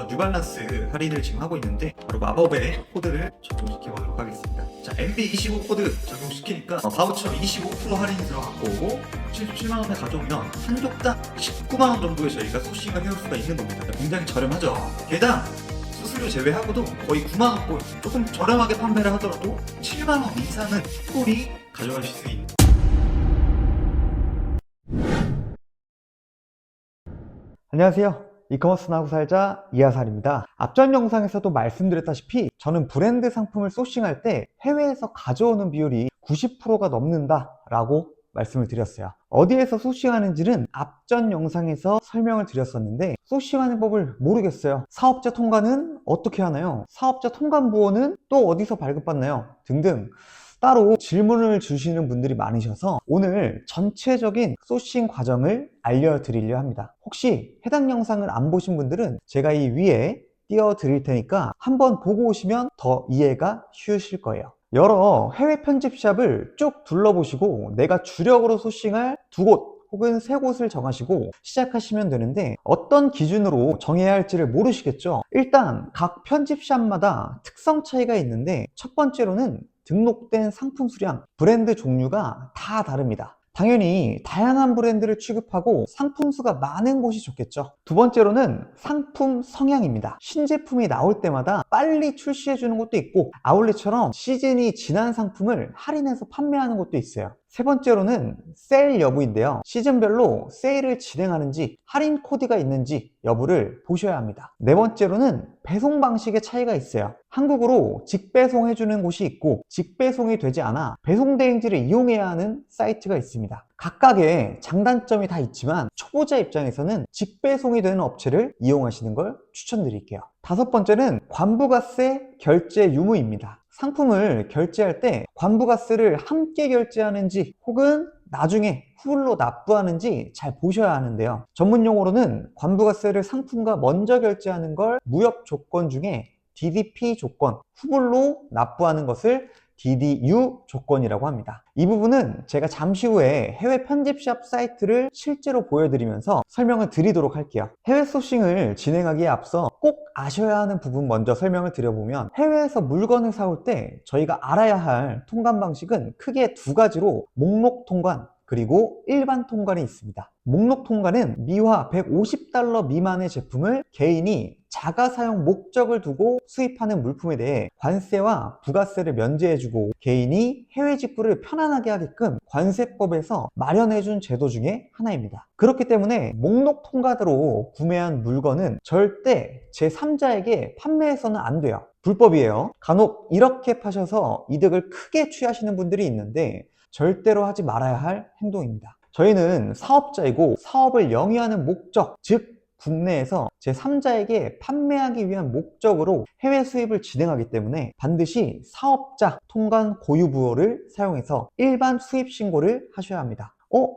그래서 뉴발란스 할인을 지금 하고 있는데 바로 마법의 코드를 적용시켜 보도록 하겠습니다. 자, MB25 코드 적용시키니까 어, 바우처 25% 할인 들어갔고 77만 원에 가져오면 한 족당 19만 원 정도에 저희가 소싱을 해올 수가 있는 겁니다. 굉장히 저렴하죠. 게다가 수수료 제외하고도 거의 9만 원 꼴 조금 저렴하게 판매를 하더라도 7만 원 이상은 꼴이 가져가실 수 있는 안녕하세요. 이커머스 나고 살자 이하살입니다. 앞전 영상에서도 말씀드렸다시피 저는 브랜드 상품을 소싱할 때 해외에서 가져오는 비율이 90%가 넘는다 라고 말씀을 드렸어요. 어디에서 소싱하는지는 앞전 영상에서 설명을 드렸었는데 소싱하는 법을 모르겠어요. 사업자 통관은 어떻게 하나요? 사업자 통관 부호는 또 어디서 발급받나요? 등등 따로 질문을 주시는 분들이 많으셔서 오늘 전체적인 소싱 과정을 알려드리려 합니다. 혹시 해당 영상을 안 보신 분들은 제가 이 위에 띄워 드릴 테니까 한번 보고 오시면 더 이해가 쉬우실 거예요. 여러 해외 편집샵을 쭉 둘러보시고 내가 주력으로 소싱할 두 곳 혹은 세 곳을 정하시고 시작하시면 되는데 어떤 기준으로 정해야 할지를 모르시겠죠? 일단 각 편집샵마다 특성 차이가 있는데 첫 번째로는 등록된 상품 수량, 브랜드 종류가 다 다릅니다. 당연히 다양한 브랜드를 취급하고 상품 수가 많은 곳이 좋겠죠. 두 번째로는 상품 성향입니다. 신제품이 나올 때마다 빨리 출시해 주는 것도 있고 아울렛처럼 시즌이 지난 상품을 할인해서 판매하는 것도 있어요. 세 번째로는 세일 여부인데요. 시즌별로 세일을 진행하는지 할인 코드가 있는지 여부를 보셔야 합니다. 네 번째로는 배송 방식의 차이가 있어요. 한국으로 직배송 해주는 곳이 있고 직배송이 되지 않아 배송 대행지를 이용해야 하는 사이트가 있습니다. 각각의 장단점이 다 있지만 초보자 입장에서는 직배송이 되는 업체를 이용하시는 걸 추천드릴게요. 다섯 번째는 관부가세 결제 유무입니다. 상품을 결제할 때 관부가세를 함께 결제하는지 혹은 나중에 후불로 납부하는지 잘 보셔야 하는데요. 전문 용어로는 관부가세를 상품과 먼저 결제하는 걸 무역 조건 중에 DDP 조건, 후불로 납부하는 것을 DDU 조건이라고 합니다. 이 부분은 제가 잠시 후에 해외 편집샵 사이트를 실제로 보여드리면서 설명을 드리도록 할게요. 해외 소싱을 진행하기에 앞서 꼭 아셔야 하는 부분 먼저 설명을 드려보면 해외에서 물건을 사올 때 저희가 알아야 할 통관 방식은 크게 두 가지로 목록 통관, 그리고 일반 통관이 있습니다. 목록 통관은 미화 150달러 미만의 제품을 개인이 자가 사용 목적을 두고 수입하는 물품에 대해 관세와 부가세를 면제해주고 개인이 해외 직구를 편안하게 하게끔 관세법에서 마련해준 제도 중에 하나입니다. 그렇기 때문에 목록 통관으로 구매한 물건은 절대 제3자에게 판매해서는 안 돼요. 불법이에요. 간혹 이렇게 파셔서 이득을 크게 취하시는 분들이 있는데 절대로 하지 말아야 할 행동입니다. 저희는 사업자이고 사업을 영위하는 목적, 즉 국내에서 제3자에게 판매하기 위한 목적으로 해외 수입을 진행하기 때문에 반드시 사업자 통관 고유부호를 사용해서 일반 수입 신고를 하셔야 합니다. 어?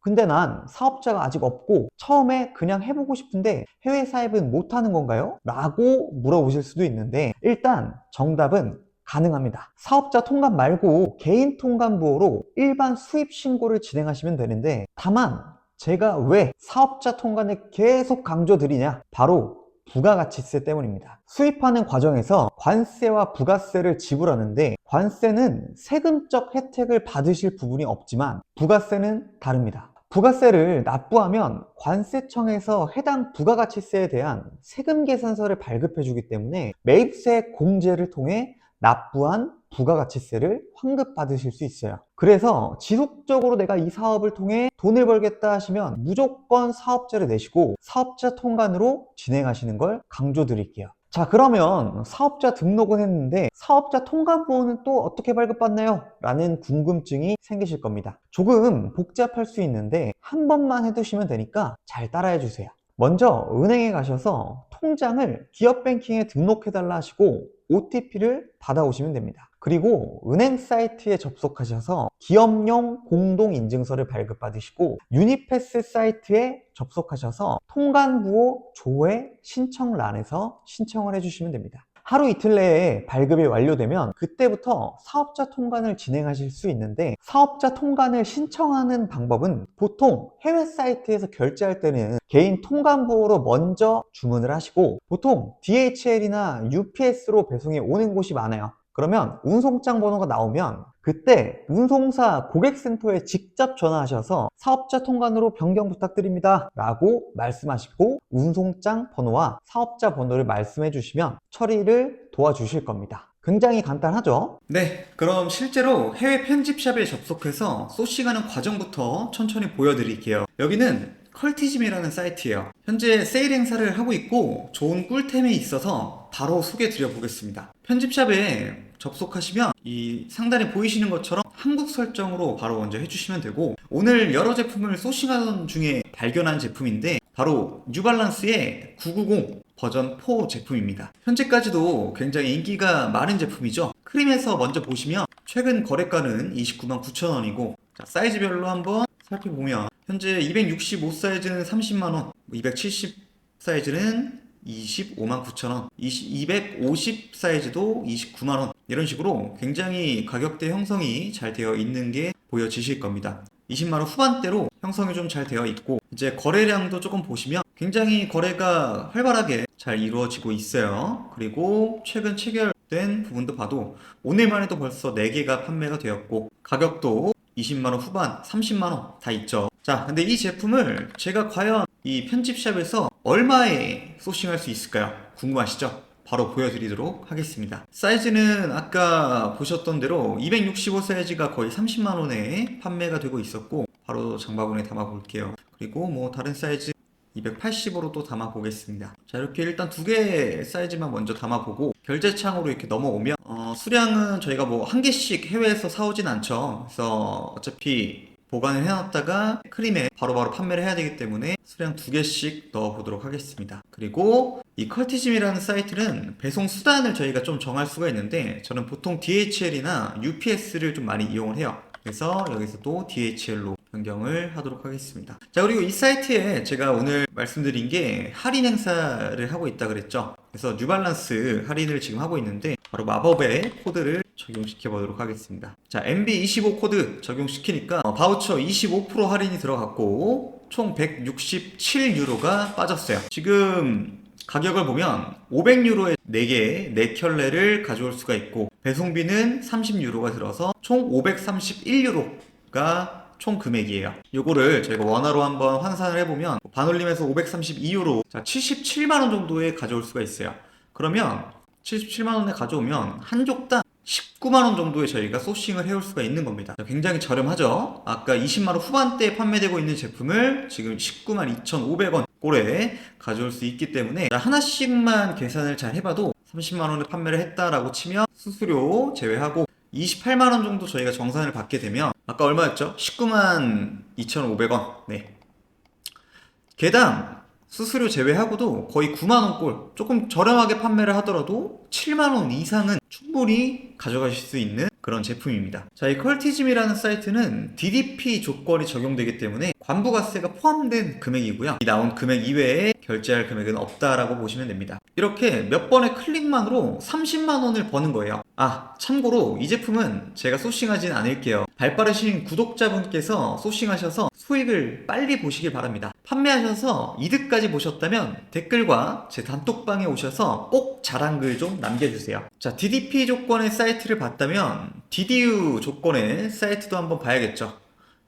근데 난 사업자가 아직 없고 처음에 그냥 해보고 싶은데 해외 사입은 못하는 건가요? 라고 물어보실 수도 있는데 일단 정답은 가능합니다. 사업자 통관 말고 개인 통관 부호로 일반 수입 신고를 진행하시면 되는데 다만 제가 왜 사업자 통관을 계속 강조드리냐? 바로 부가가치세 때문입니다. 수입하는 과정에서 관세와 부가세를 지불하는데 관세는 세금적 혜택을 받으실 부분이 없지만 부가세는 다릅니다. 부가세를 납부하면 관세청에서 해당 부가가치세에 대한 세금 계산서를 발급해 주기 때문에 매입세 공제를 통해 납부한 부가가치세를 환급받으실 수 있어요. 그래서 지속적으로 내가 이 사업을 통해 돈을 벌겠다 하시면 무조건 사업자를 내시고 사업자 통관으로 진행하시는 걸 강조드릴게요. 자 그러면 사업자 등록은 했는데 사업자 통관부호는 또 어떻게 발급받나요? 라는 궁금증이 생기실 겁니다. 조금 복잡할 수 있는데 한 번만 해두시면 되니까 잘 따라해 주세요. 먼저 은행에 가셔서 통장을 기업뱅킹에 등록해달라 하시고 OTP를 받아오시면 됩니다. 그리고 은행 사이트에 접속하셔서 기업용 공동인증서를 발급받으시고 유니패스 사이트에 접속하셔서 통관부호 조회 신청란에서 신청을 해주시면 됩니다. 하루 이틀 내에 발급이 완료되면 그때부터 사업자 통관을 진행하실 수 있는데 사업자 통관을 신청하는 방법은 보통 해외 사이트에서 결제할 때는 개인 통관부로 먼저 주문을 하시고 보통 DHL이나 UPS로 배송이 오는 곳이 많아요. 그러면 운송장 번호가 나오면 그때 운송사 고객센터에 직접 전화하셔서 사업자 통관으로 변경 부탁드립니다 라고 말씀하시고 운송장 번호와 사업자 번호를 말씀해 주시면 처리를 도와주실 겁니다. 굉장히 간단하죠? 네, 그럼 실제로 해외 편집샵에 접속해서 소싱하는 과정부터 천천히 보여드릴게요. 여기는 컬티즘이라는 사이트예요. 현재 세일 행사를 하고 있고 좋은 꿀템이 있어서 바로 소개해 드려 보겠습니다. 편집샵에 접속하시면 이 상단에 보이시는 것처럼 한국 설정으로 바로 먼저 해주시면 되고 오늘 여러 제품을 소싱하던 중에 발견한 제품인데 바로 뉴발란스의 990 버전 4 제품입니다. 현재까지도 굉장히 인기가 많은 제품이죠. 크림에서 먼저 보시면 최근 거래가는 29만 9천 원이고 사이즈별로 한번 살펴보면 현재 265 사이즈는 30만 원, 270 사이즈는 25만 9천 원, 250 사이즈도 29만 원 이런 식으로 굉장히 가격대 형성이 잘 되어 있는 게 보여지실 겁니다. 20만 원 후반대로 형성이 좀 잘 되어 있고 이제 거래량도 조금 보시면 굉장히 거래가 활발하게 잘 이루어지고 있어요. 그리고 최근 체결된 부분도 봐도 오늘만 해도 벌써 4개가 판매가 되었고 가격도 20만원 후반, 30만원 다 있죠. 자, 근데 이 제품을 제가 과연 이 편집샵에서 얼마에 소싱할 수 있을까요? 궁금하시죠? 바로 보여드리도록 하겠습니다. 사이즈는 아까 보셨던 대로 265 사이즈가 거의 30만원에 판매가 되고 있었고 바로 장바구니에 담아 볼게요. 그리고 뭐 다른 사이즈 280으로 또 담아 보겠습니다. 자, 이렇게 일단 두 개의 사이즈만 먼저 담아 보고 결제창으로 이렇게 넘어오면 어, 수량은 저희가 뭐 한 개씩 해외에서 사오진 않죠. 그래서 어차피 보관을 해놨다가 크림에 바로 바로 판매를 해야 되기 때문에 수량 두 개씩 넣어 보도록 하겠습니다. 그리고 이 컬티즘이라는 사이트는 배송 수단을 저희가 좀 정할 수가 있는데 저는 보통 DHL이나 UPS를 좀 많이 이용을 해요. 그래서 여기서도 DHL로 변경을 하도록 하겠습니다. 자, 그리고 이 사이트에 제가 오늘 말씀드린 게 할인 행사를 하고 있다 그랬죠. 그래서 뉴발란스 할인을 지금 하고 있는데 바로 마법의 코드를 적용시켜 보도록 하겠습니다. 자, MB25 코드 적용시키니까 어, 바우처 25% 할인이 들어갔고 총 167유로가 빠졌어요. 지금 가격을 보면 500유로에 4개, 4켤레를 가져올 수가 있고 배송비는 30유로가 들어서 총 531유로가 총 금액이에요. 요거를 저희가 원화로 한번 환산을 해보면 반올림에서 532유로, 자 77만원 정도에 가져올 수가 있어요. 그러면 77만원에 가져오면 한 족당 19만원 정도에 저희가 소싱을 해올 수가 있는 겁니다. 굉장히 저렴하죠? 아까 20만원 후반대에 판매되고 있는 제품을 지금 19만 2,500원 꼴에 가져올 수 있기 때문에 하나씩만 계산을 잘 해봐도 30만원에 판매를 했다라고 치면 수수료 제외하고 28만원 정도 저희가 정산을 받게 되면 아까 얼마였죠? 19만 2,500원. 네. 개당 수수료 제외하고도 거의 9만원 꼴 조금 저렴하게 판매를 하더라도 7만원 이상은 충분히 가져가실 수 있는 그런 제품입니다. 자, 이 컬티즘이라는 사이트는 DDP 조건이 적용되기 때문에 관부가세가 포함된 금액이고요. 이 나온 금액 이외에 결제할 금액은 없다라고 보시면 됩니다. 이렇게 몇 번의 클릭만으로 30만 원을 버는 거예요. 아, 참고로 이 제품은 제가 소싱하진 않을게요. 발빠르신 구독자분께서 소싱하셔서 수익을 빨리 보시길 바랍니다. 판매하셔서 이득까지 보셨다면 댓글과 제 단톡방에 오셔서 꼭 자랑 글 좀 남겨주세요. 자, DDP 조건의 사이트를 봤다면 DDU 조건의 사이트도 한번 봐야겠죠.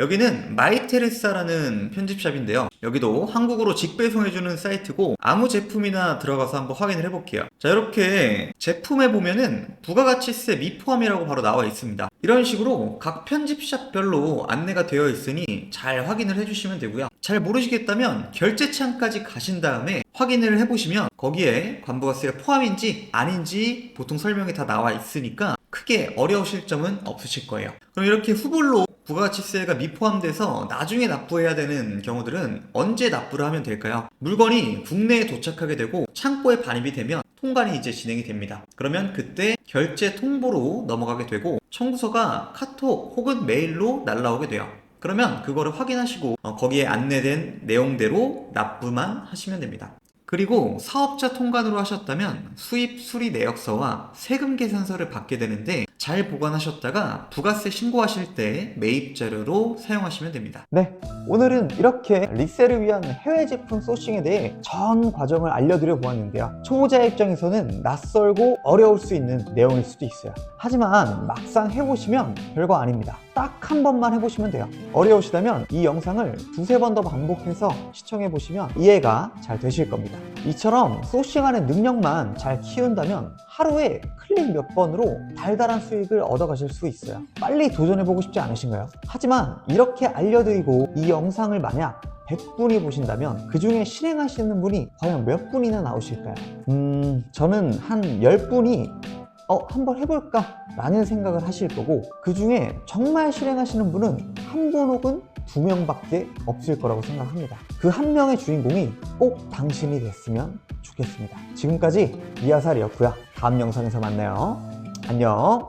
여기는 마이테레사라는 편집샵인데요. 여기도 한국어로 직배송해주는 사이트고 아무 제품이나 들어가서 한번 확인을 해볼게요. 자 이렇게 제품에 보면은 부가가치세 미포함이라고 바로 나와 있습니다. 이런 식으로 각 편집샵별로 안내가 되어 있으니 잘 확인을 해주시면 되고요. 잘 모르시겠다면 결제창까지 가신 다음에 확인을 해보시면 거기에 관부가세가 포함인지 아닌지 보통 설명이 다 나와 있으니까 크게 어려우실 점은 없으실 거예요. 그럼 이렇게 후불로 부가가치세가 미포함돼서 나중에 납부해야 되는 경우들은 언제 납부를 하면 될까요? 물건이 국내에 도착하게 되고 창고에 반입이 되면 통관이 이제 진행이 됩니다. 그러면 그때 결제 통보로 넘어가게 되고 청구서가 카톡 혹은 메일로 날라오게 돼요. 그러면 그거를 확인하시고 어, 거기에 안내된 내용대로 납부만 하시면 됩니다. 그리고 사업자 통관으로 하셨다면 수입 수리 내역서와 세금 계산서를 받게 되는데 잘 보관하셨다가 부가세 신고하실 때 매입 자료로 사용하시면 됩니다. 네, 오늘은 이렇게 리셀을 위한 해외 제품 소싱에 대해 전 과정을 알려드려 보았는데요. 초보자 입장에서는 낯설고 어려울 수 있는 내용일 수도 있어요. 하지만 막상 해보시면 별거 아닙니다. 딱 한 번만 해보시면 돼요. 어려우시다면 이 영상을 두세 번 더 반복해서 시청해보시면 이해가 잘 되실 겁니다. 이처럼 소싱하는 능력만 잘 키운다면 하루에 클릭 몇 번으로 달달한 수익을 얻어가실 수 있어요. 빨리 도전해보고 싶지 않으신가요? 하지만 이렇게 알려드리고 이 영상을 만약 100분이 보신다면 그 중에 실행하시는 분이 과연 몇 분이나 나오실까요? 음, 저는 한 10분이 어, 한번 해볼까? 라는 생각을 하실 거고 그 중에 정말 실행하시는 분은 한 분 혹은 두 명밖에 없을 거라고 생각합니다. 그 한 명의 주인공이 꼭 당신이 됐으면 좋겠습니다. 지금까지 이하살이었고요. 다음 영상에서 만나요. 안녕.